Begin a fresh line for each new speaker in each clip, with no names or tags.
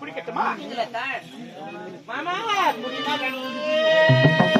குடிக்கட்டுமா மாமா குடிமகனே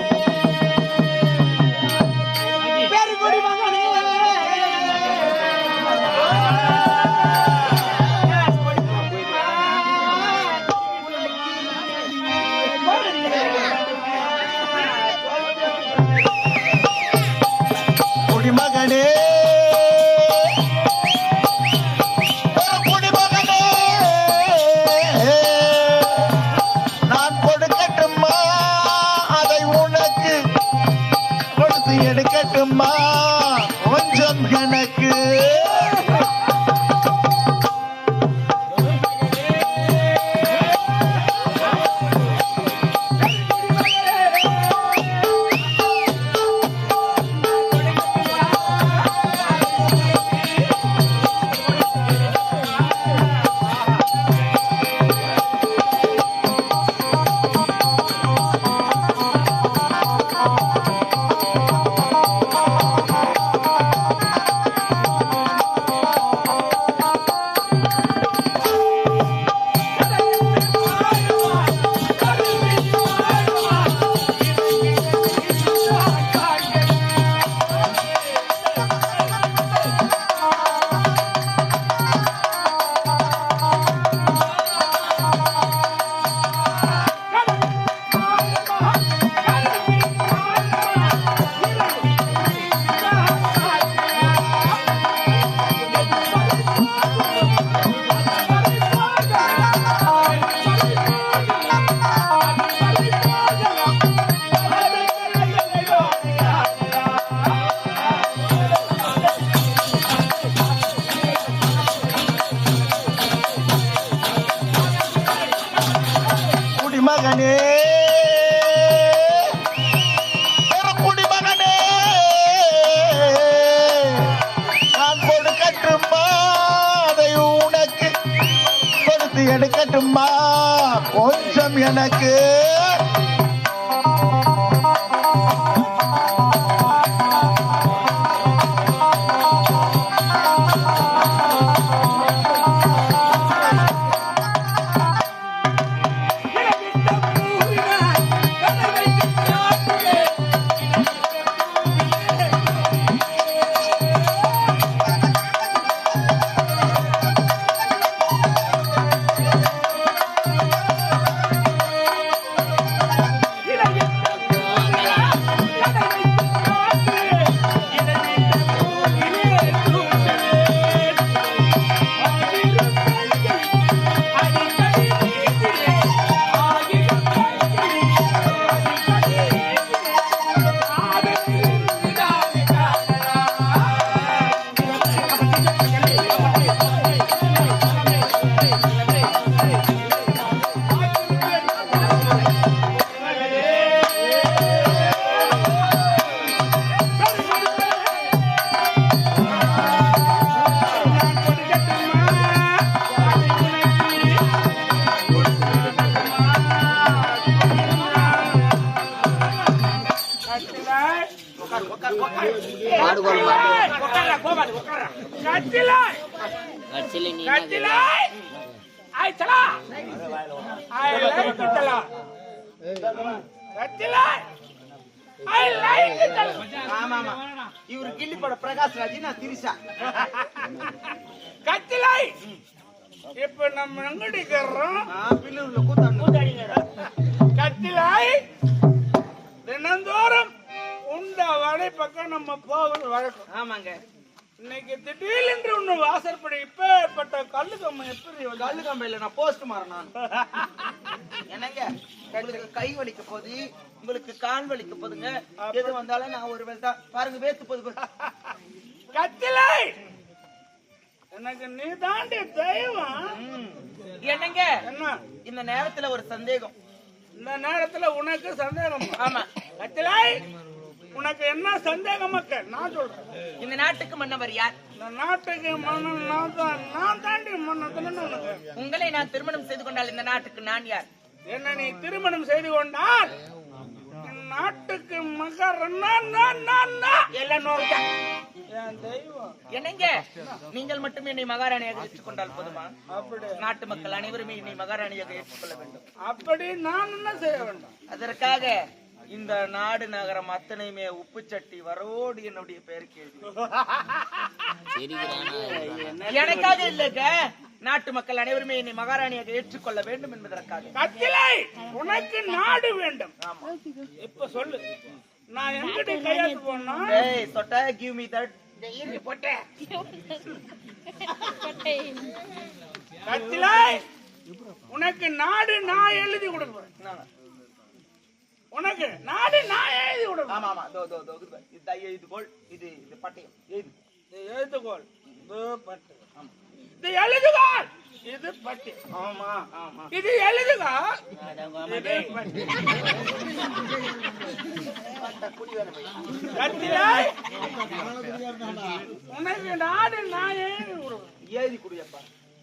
எடுக்கட்டுமா எடுக்கட்டுமா கொஞ்சம் எனக்கு
இவரு கிள்ளி பட பிரகாஷ் ராஜ் நான் திரிசா
கட்டிலாய் இப்ப நம்ம எங்கடிக்கிறோம்
பில்லூர்ல கூத்தாண்டு
கட்டிலாய் தினந்தோறும் உண்ட வடை பக்கம் நம்ம போவது வழக்கம்.
ஆமாங்க.
இன்னைக்கு திடீரென்று ஒண்ணு வாசற்படி இப்பேற்பட்ட கல்லு கம்மன் எப்படி
கல்லு கம்பையில நான் போஸ்ட் மாறேன் நான். என்னங்க? உங்களுக்கு கை வலிக்க போகுது உங்களுக்கு கால் வலிக்க போகுதுங்க எது வந்தாலும் நான் ஒரு வேலை தான் பாருங்க வேத்து பாரு.
கத்திலை! எனக்கு நீ தாண்டி தெய்வம்.
என்னங்க?
என்ன?
இந்த நேரத்துல ஒரு சந்தேகம்.
இந்த நேரத்துல உனக்கு சந்தேகம்.
ஆமா.
கத்திலை! உனக்கு என்ன சந்தேகம் மக்கள்? நான் சொல்றேன்.
இந்த நாட்டுக்கு மன்னவர் யார்?
இந்த நாட்டுக்கு மன்னன் நான் தான் நான் தாண்டி மன்னத்துல உனக்கு.
உங்களை நான் திருமணம் செய்து கொண்டால் இந்த நாட்டுக்கு நான் யார்?
என்ன நீ திருமணம் செய்து கொண்டால் நாட்டுக்கு மகர்
எல்லாம்
தெய்வம்.
என்னங்க? நீங்கள் மட்டும் என்னை மகாராணியாக ஏற்றுக்கொண்டால் போதுமா? நாட்டு மக்கள் அனைவருமே என்னை மகாராணியாக ஏற்றுக்கொள்ள வேண்டும்.
அப்படி நான் என்ன செய்ய வேண்டும்?
அதற்காக இந்த நாடு நகரம் அத்தனையுமே உப்பு சட்டி வரோடு என்னுடைய பெயருக்கு எழுதி எனக்காக இல்லைங்க. நாட்டு மக்கள் அனைவருமே என்னை மகாராணியாக ஏற்றுக்கொள்ள வேண்டும் என்பதற்காக.
கத்திலை உனக்கு நாடு வேண்டும். இப்ப சொல்லு. நான் எங்கிட்ட கையெழுத்து போனா
ஏய் சொட்ட கிவ் மீ தட்
கத்திலை உனக்கு நாடு நான் எழுதி கொடுப்பேன் உனக்கு நாடு நான் எழுதி கொடுப்பேன்
ஆமா ஆமா. தோ தோ தோ இது எழுதுகோள் இது இது பட்டயம். எழுது.
இது எழுதுகோள் இது பட்டு இது எழுதுகோள் இது பட்டு
ஆமா ஆமா.
இது கத்திலை உனக்கு நாடு நான் எழுதி கொடுப்பேன்
எழுதி குடியப்பா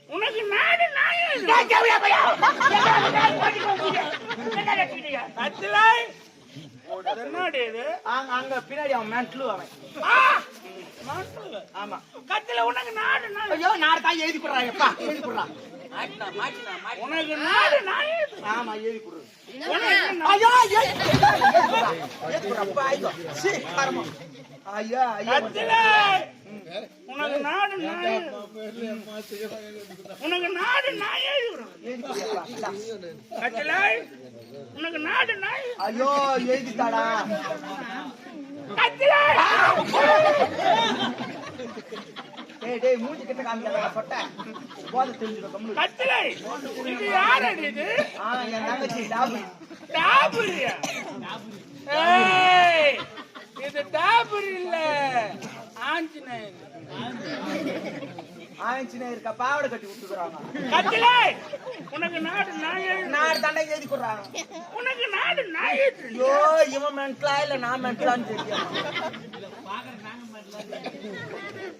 உனக்கு நாடு இது?
அங்க அங்க பின்னாடி அவன் மேன்ட்லு அவன். ஆமா.
கத்தில உனக்கு நாடு
ஐயோ நான் தான் எழுதி குடுறா எப்பா எழுதி குடுறா
உனக்கு நாடு நான்
ஆமா எழுதி குடு
உனக்கு நா-
ஐயோ ஐயோ. ஐயா. ஐயா
கத்தில உனக்கு நாடு எழுதி. உனக்கு நாடு
இந்தா.
கத்தில உனக்கு நாடு எழுதி-
ஐயோ எழுதிட்டாடா
கத்தில
டேய் டேய் மூஞ்சி கிட்ட காமிக்காத சொட்ட போத தெரிஞ்சுக்கோ கம்முனு.
கத்தில இது யாரடி இது?
ஆ என் தங்கச்சி டாபு.
டாபுரியா? ஏய் இது டாபுரி இல்ல. ஆஞ்சநேயர்.
இருக்க பாவடை கட்டி விட்டுக்குறாங்க
கத்தில உனக்கு நாடு எழுதி
நான் தண்டை எழுதி குடுறாங்க
உனக்கு நாடு எழுதி
ஐயோ இவன் மென்டலா இல்ல நான் மென்டலான்னு தெரியும்.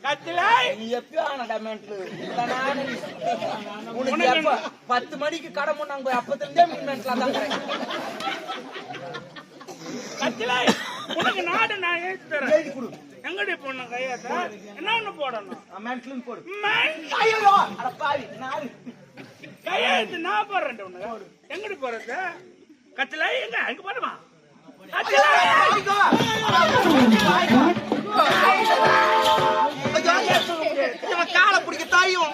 கத்தில
நீ எப்பயோ ஆனடா மென்டல் நானு உனக்கு எப்ப? பத்து மணிக்கு கடை முன்னாங்க அப்பத்துல இருந்தே நீ மென்டலா தான்.
கத்தில உனக்கு நாடு நான் எழுதி தரேன்.
எழுதி கொடு.
எங்கடி போடணும். கையாத்த என்ன ஒண்ணு போடணும் கையெழுத்து நான் போடுறேன் உனக்கு எங்கடி போறது கத்தில எங்க? அங்க போடுமா?
ஐயோ ஐயோ. இவன் காலை பிடிக்க தாயும்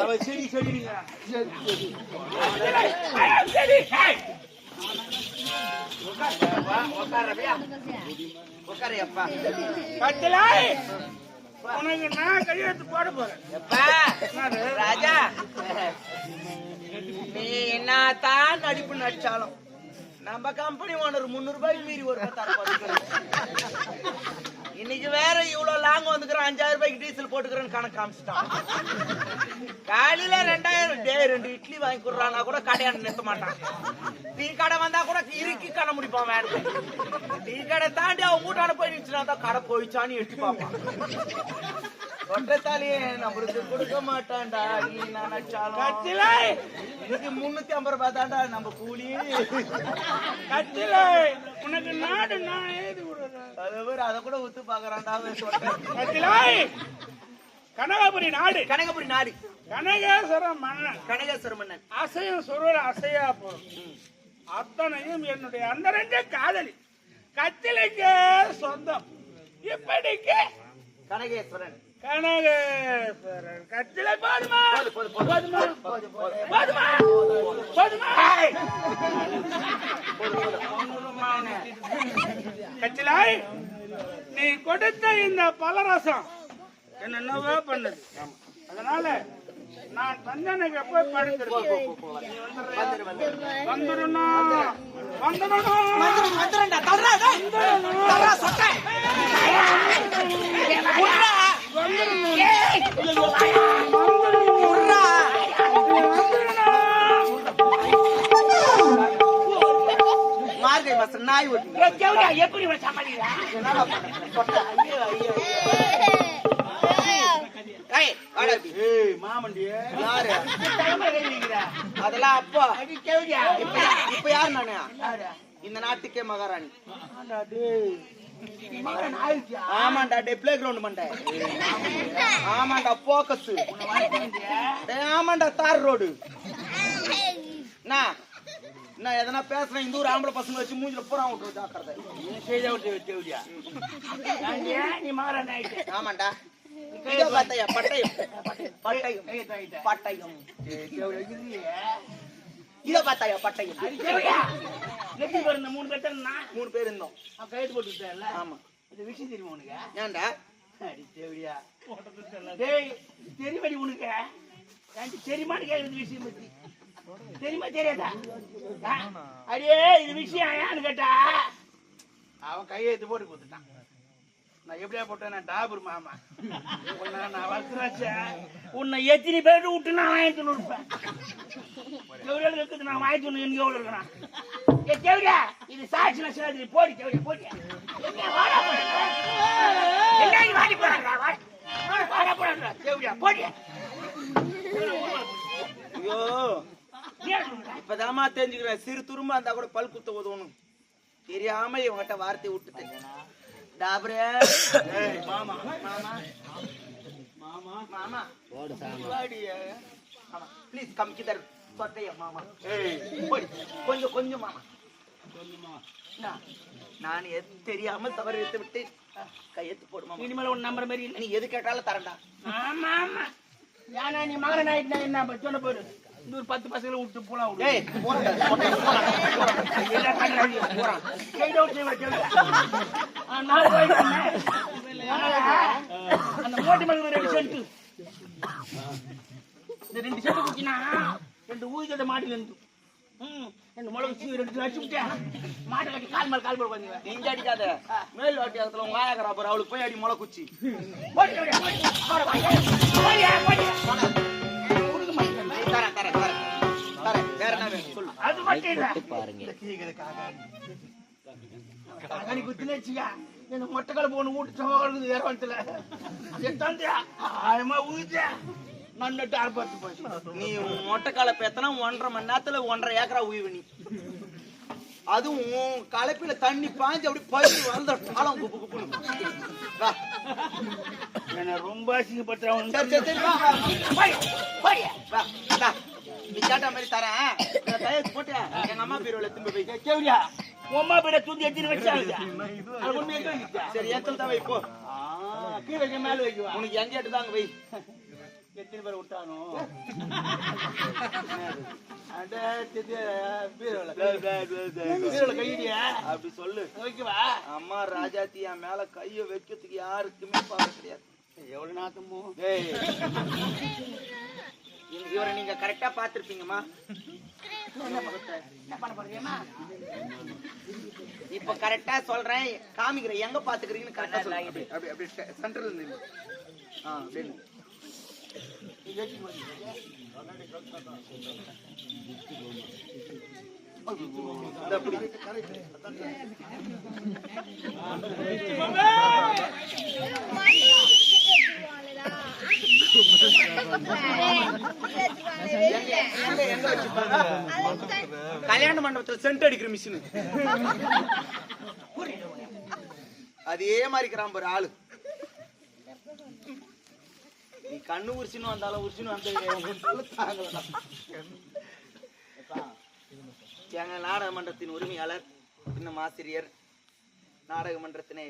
அவன் செடி செடிங்க
I am உனக்கு நான் கையெழுத்து போட போறேன்.
ராஜா நீ என்னத்தான் நடிப்பு நடிச்சாலும் நம்ம கம்பெனி ஓனர் முந்நூறு ரூபாய்க்கு மீறி ஒரு தர இன்னைக்கு வேற இவ்வளவு லாங் வந்துக்கிறேன் அஞ்சாயிரம் ரூபாய்க்கு டீசல் போட்டுக்கிறேன்னு கணக்கு காமிச்சிட்டான். காலையில ரெண்டாயிரம் டே ரெண்டு இட்லி வாங்கி கொடுறானா கூட கடையான நிறுத்த மாட்டான். டீ கடை வந்தா கூட இறுக்கி கடை முடிப்பான் வேணும் டீ கடை தாண்டி அவன் மூட்டான போய் தான் கடை போயிச்சான்னு எட்டி பார்ப்பான். தொட்டத்தாலேயே நம்மளுக்கு கொடுக்க மாட்டான்டா. நீ நினைச்சாலும்.
கத்தில
இதுக்கு முன்னூத்தி ஐம்பது ரூபாய் தான்டா நம்ம கூலி.
கத்தில உனக்கு நாடு நான் விடுறேன்.
அதை அதை கூட ஒத்து பாக்குறான்டா
கத்தில கனகாபுரி நாடு.
கனகபுரி நாடு.
கனகேஸ்வர மன்னன்.
கனகேஸ்வர மன்னன்.
அசையும் சுருள் அசையா போகும். அத்தனையும் என்னுடைய அந்தரங்க காதலி. கத்திலைக்கு சொந்தம். இப்படிக்கு
கனகேஸ்வரன்.
கனகேஸ்வரன் கத்திலை போதுமா?
போது, போது,
போதுமா?
போது, போது.
போதுமா? போதுமா? கத்திலாய் நீ கொடுத்த இந்த பலரசம் என்னென்னவோ பண்ணுது. அதனால நான் தந்தனுக்கு போய் படுத்துருக்கேன். வந்துடணும் வந்துடணும்
வந்துரு, வந்துருண்டா, நாய்
எப்படி சமாளிக்கிறா?
அதெல்லாம் அப்பா இப்ப யாரு யார் நானு இந்த நாட்டுக்கே மகாராணி ஆமாண்டா டே பிளே கிரவுண்ட் மண்டை. ஆமாண்டா போக்கஸ் ஆமாண்டா தார் ரோடு. நான் எதனா பேசுறேன் இந்த ஊர் ஆம்பளை பசங்க வச்சு மூஞ்சில பூரா விட்டு ஜாக்கிரதை
நீ.
ஆமாண்டா. பட்டயம். பட்டயம். பட்டயம். இதோ? பார்த்தாயா பட்டயம்.
பாரு மூணு பேர்த்த நான்
மூணு பேர் இருந்தோம்.
அவன் கையெழுத்து போட்டு விட்டேன்ல?
ஆமா.
இந்த விஷயம் தெரியுமா உனக்கு?
ஏன்டா?
அடி தேவடியா. டேய், தெரியுமாடி உனக்கு? ஏன்டி தெரியுமான்னு கேக்குறது விஷயம் பத்தி? தெரியுமா தெரியாதா? அடியே இது விஷயம் ஏன்னு கேட்டா? அவன் கையெழுத்து போட்டு கொடுத்துட்டான். நான் எப்படியா போட்டேன்? நான் டாபர் மாமா. உன்னை நான் வளர்த்துறாச்ச உன்னை எத்தனை பேர் விட்டு நான் வாங்கிட்டு இருப்பேன் எவ்வளோ இருக்குது? நான் வாங்கிட்டு வந்து எனக்கு எவ்வளோ இருக்கிறான் ஏ தேவடியா இது சாட்சி நான் சேர்த்து போடி தேவடியா போடி. என்ன வாடா போடுற? வாடி போறாங்க வாடா. போறாங்க தேவடியா போடி.
ஐயோ. இப்பதாம்மா தெரிஞ்சுக்கிறேன். சிறு துரும்பா இருந்தா கூட பல் குத்த உதவணும். தெரியாம இவங்கிட்ட வார்த்தை விட்டுட்டேன். டாபரே மாமா மாமா மாமா மாமா வாடியே. மாமா ப்ளீஸ் கம் கிதர் சொட்டைய மாமா ஏய் போய் கொஞ்சம் கொஞ்சம் மாமா என்ன? நான் எது தெரியாம தவறு எடுத்து விட்டு கையெழுத்து போடு மாமா
இனிமேல் உன் நம்புற மாதிரி
நீ எது கேட்டாலும் தரேன்டா
ஆமா ஆமா ஏன்னா நீ மகன் ஆயிட்டா என்ன சொல்ல போரு ஒரு பத்து பசங்களை விட்டு போலாம் அந்த மோட்டி மகன் ரெண்டு சென்ட் இந்த ரெண்டு சென்ட் குச்சினா ரெண்டு ஊதிக்கட்ட மாட்டுக்கு இருந்து ரெண்டு மிளகு சீ ரெண்டு அடிச்சு விட்டேன். மாட்டை கட்டி கால் மேல கால் உட்காந்துங்க
நெஞ்சு அடிக்காத. மேல் வாட்டி இடத்துல உங்க ஆயாக்கறா அவளுக்கு போய் அடி முளை என்ன
மொட்டைக்கால போன வீட்டு ஏறவத்துல ஆயமா ஊதியா நன்னட்டு ஆர்ப்பாட்டு போச்சு
நீ மொட்டைக்கால பேத்தனா ஒன்றரை மணி நேரத்துல ஒன்றரை ஏக்கரா உயிவு நீ. அதுவும் உன் கலப்பில தண்ணி பாஞ்சு அப்படி பயிர் வளர்ந்த காலம் குப்பு குப்புன்னு. வா.
என்ன ரொம்ப அசிங்கப்படுத்துறவன்
நீ கேட்ட மாதிரி தரேன். கையெழுத்து போட்டு எங்க அம்மா பீரோல திரும்ப போய்
வச்சாங்க அது உண்மையை கேட்டுச்சா
சரி ஏத்தல் தான் வை போ.
கீழே வைக்க மேல வைக்குவா
உனக்கு எங்க தாங்க வை.
எத்தனை பேர் விட்டானோ
அப்படி சொல்லு.
வைக்கவா
அம்மா ராஜாத்தி என் மேல கைய வைக்கிறதுக்கு யாருக்குமே பாவ கிடையாது.
எவ்வளவு நாத்தமோ
இவரை நீங்க கரெக்டா பாத்திருப்பீங்கம்மா
என்ன பண்ண போறீங்கம்மா?
இப்ப கரெக்டா சொல்றேன். காமிக்கிறேன். எங்க பாத்துக்கிறீங்கன்னு கரெக்டா சொல்லுங்க. அப்படி அப்படி சென்டர்ல நில்லு. ஆ. இந்த அப்படி. கல்யாண மண்டபத்துல சென்ட் அடிக்கிற மிஷின் அதே மாதிரி இருக்கிறான் ஒரு ஆளு. நீ கண்ணு உரிச்சின்னு வந்தாலும் உரிச்சின்னு வந்த எங்க நாடக மன்றத்தின் உரிமையாளர் இன்னும் ஆசிரியர் நாடக மன்றத்தினை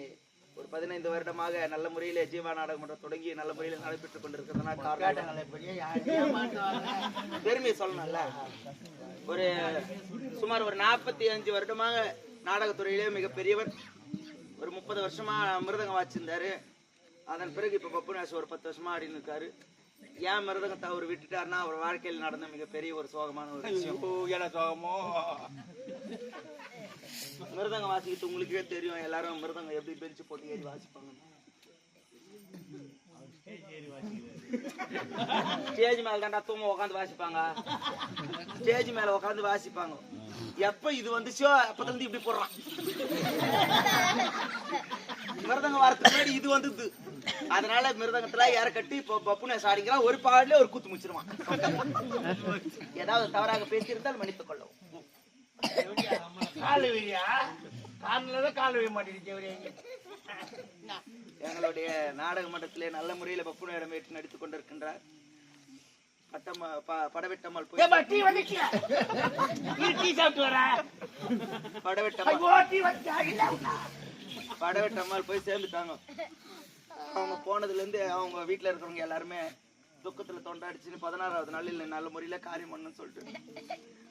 ஒரு பதினைந்து வருடமாக நல்ல முறையில ஜீவா நாடக மன்றம் தொடங்கி நல்ல முறையில் நடைபெற்றுக் கொண்டிருக்கிறதுனா பெருமையை சொல்லணும்ல. ஒரு சுமார் ஒரு நாற்பத்தி அஞ்சு வருடமாக நாடகத்துறையிலே மிகப்பெரியவர். ஒரு முப்பது வருஷமா மிருதங்கம் வாச்சிருந்தாரு அதன் பிறகு இப்ப பப்பு நேசம் ஒரு பத்து வருஷமா ஆடின்னு இருக்காரு. ஏன் மிருதங்கத்தை அவர் விட்டுட்டாருன்னா அவர் வாழ்க்கையில் நடந்த மிகப்பெரிய ஒரு சோகமான ஒரு விஷயம்.
சோகமோ?
மிருதங்கம் வாசிக்கிட்டு உங்களுக்கே தெரியும். எல்லாரும் மிருதங்கம் எப்படி பெருச்சு போட்டு ஏறி வாசிப்பாங்க. ஸ்டேஜ் மேல தாண்டா தூங்க உட்காந்து வாசிப்பாங்க. ஸ்டேஜ் மேல உட்காந்து வாசிப்பாங்க. எப்ப இது வந்துச்சோ அப்பத்துல இருந்து இப்படி போடுறான். மிருதங்க வரதுக்கு முன்னாடி இது வந்தது. அதனால மிருதங்கத்துல ஏற கட்டி இப்போ பப்புனை சாடிக்கிறான் ஒரு பாடலே ஒரு கூத்து முடிச்சிருவான் ஏதாவது தவறாக பேசியிருந்தால் மன்னித்துக் கொள்ளவும். எங்களுடைய நாடக மன்றத்திலே நல்ல முறையில் பப்புனை இடமேற்று நடித்துக் கொண்டிருக்கின்றார். படவெட்டம்மாள் போய்
டீ டீ சாப்பிட்டு வர
படவெட்டம்மாள் போய் சேர்ந்துட்டாங்க. அவங்க போனதுல இருந்து அவங்க வீட்டுல இருக்கிறவங்க எல்லாருமே துக்கத்துல தொண்டாடிச்சுன்னு பதினாறாவது நாள் இல்லை நல்ல முறையில காரியம் பண்ணணும்னு சொல்லிட்டு.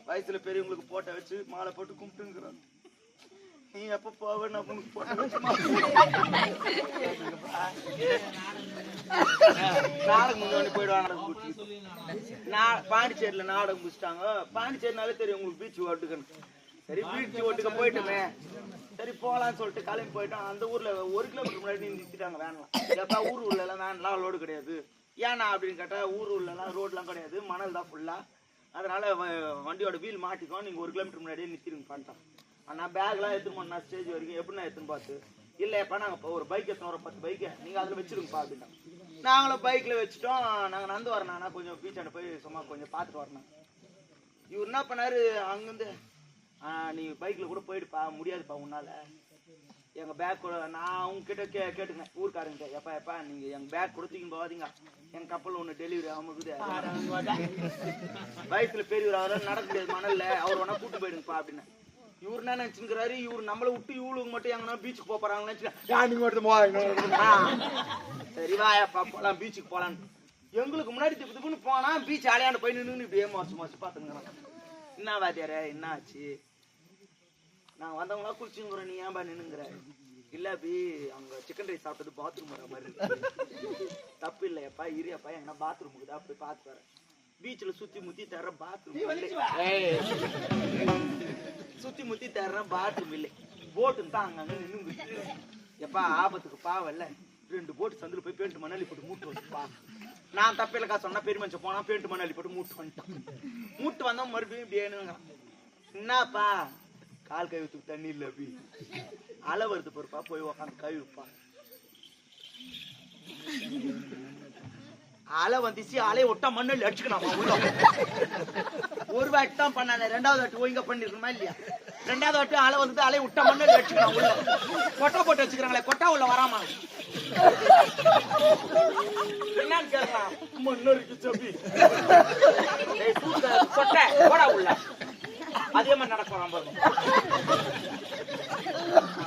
வயசுல பெரியவங்களுக்கு போட்ட வச்சு மாலை போட்டு கும்பிட்டுங்கிறாங்க. நீ எப்ப போவேன்னு நான் உனக்கு போட்டோ வச்சு நாடகம் முன்னாடி போயிடுவாங்க பாண்டிச்சேரியில நாடகம் முடிச்சிட்டாங்க. பாண்டிச்சேரினாலே தெரியும் உங்களுக்கு பீச் ஓட்டுக்கணும் சரி பீச் ஓட்டுக்கு போயிட்டுமே. சரி போகலாம்னு சொல்லிட்டு கிளம்பி போயிட்டோம். அந்த ஊர்ல ஒரு கிலோமீட்டர் முன்னாடி நிறுத்திட்டாங்க வேன்லாம் எப்பா ஊர் உள்ள எல்லாம் வேன்லாம் லோடு கிடையாது. ஏன்னா அப்படின்னு கேட்டா ஊர் உள்ளலாம் ரோட்லாம் கிடையாது. மணல் தான் ஃபுல்லா அதனால வ- வண்டியோட வீல் மாட்டிக்கும் நீங்க ஒரு கிலோமீட்டர் முன்னாடியே நிறுத்திடுங்க பண்ணிட்டோம். ஆனா பேக்லாம் எடுத்துன்னு போனா ஸ்டேஜ் வரைக்கும் எப்படி நான் எடுத்துன்னு பார்த்து? இல்லையப்பா நாங்க ஒரு பைக் எடுத்துன்னு ஒரு பத்து பைக்கை நீங்க அதுல வச்சிருங்கப்பா அப்படின்னா. நாங்களும் பைக்ல வச்சுட்டோம். நாங்க நடந்து வரணும் கொஞ்சம் பீச்சாண்ட போய் சும்மா கொஞ்சம் பார்த்துட்டு வரணும் இவர் என்ன பண்ணாரு? அங்கிருந்து நீ பைக்ல கூட போயிடுப்பா. முடியாதுப்பா உன்னால. எங்க பேக் கூட நான் அவங்க கிட்ட கே கேட்டுங்க ஊர்க்காரங்க எப்பா எப்பா நீங்க எங்க பேக் கொடுத்தீங்க போகாதீங்க. என் கப்பல் ஒண்ணு டெலிவரி ஆகுது வயசுல பெரியவர் அவரால் நடக்க முடியாது மணல்ல. அவர் வேணா கூட்டு போயிடுங்கப்பா அப்படின்னு. இவர் என்ன நினைச்சுக்கிறாரு இவர் நம்மளை விட்டு இவளுக்கு மட்டும் எங்கன்னா பீச்சுக்கு போக போறாங்க நினைச்சு நீங்க மட்டும் போவா சரி வாயப்பா போலாம் பீச்சுக்கு போலாம் எங்களுக்கு முன்னாடி திப்பு திப்புன்னு போனா பீச் அலையாண்டு போய் நின்று இப்படியே மாசு மாசு பாத்துங்கிறான் என்ன வாத்தியாரே என்ன ஆச்சு நான் வந்தவங்களா குளிச்சுங்கிறோம் நீ ஏன்பா நின்னுங்கிற? இல்ல அபி அங்க சிக்கன் ரைஸ் சாப்பிட்டது பாத்ரூம் வர மாதிரி தப்பு இல்லையப்பா இரியாப்பா எங்கன்னா பாத்ரூமுக்கு தான் போய் பார்த்து வரேன். பீச்ல சுத்தி முத்தி தர பாத்ரூம் சுத்தி முத்தி தர்ற பாத்ரூம் இல்லை. போட்டு தான் அங்கங்க நின்னு எப்பா ஆபத்துக்கு பாவல்ல ரெண்டு போட்டு சந்தில் போய் பேண்ட் மணாலி போட்டு மூட்டு வச்சுப்பா. நான் தப்பிலக்கா சொன்னா பெரிய போனா பேண்ட் மணாலி போட்டு மூட்டு வந்துட்டான். மூட்டு வந்தா மறுபடியும் இப்படி என்னப்பா? கால் கழுவுறதுக்கு தண்ணி இல்ல அப்படி. அலை வருது பொறுப்பா போய் உக்காந்து கழுவுப்பா அலை வந்துச்சு அலையை ஒட்டா மண்ணில் அடிச்சுக்கணும் ஒரு வாட்டி தான் பண்ணானே ரெண்டாவது வாட்டி ஒழுங்கா பண்ணிருக்கணுமா இல்லையா? ரெண்டாவது வாட்டி அலை வந்து அலையை விட்டா மண்ணில் அடிச்சுக்கணும் உள்ள. கொட்டை போட்டு வச்சுக்கிறாங்களே கொட்டா உள்ள வராமா? என்னன்னு கேட்கலாம் மண்ணு இருக்கு ஏய், கொட்டை போடா உள்ள. அதே மாதிரி நடக்கும் பாருங்க.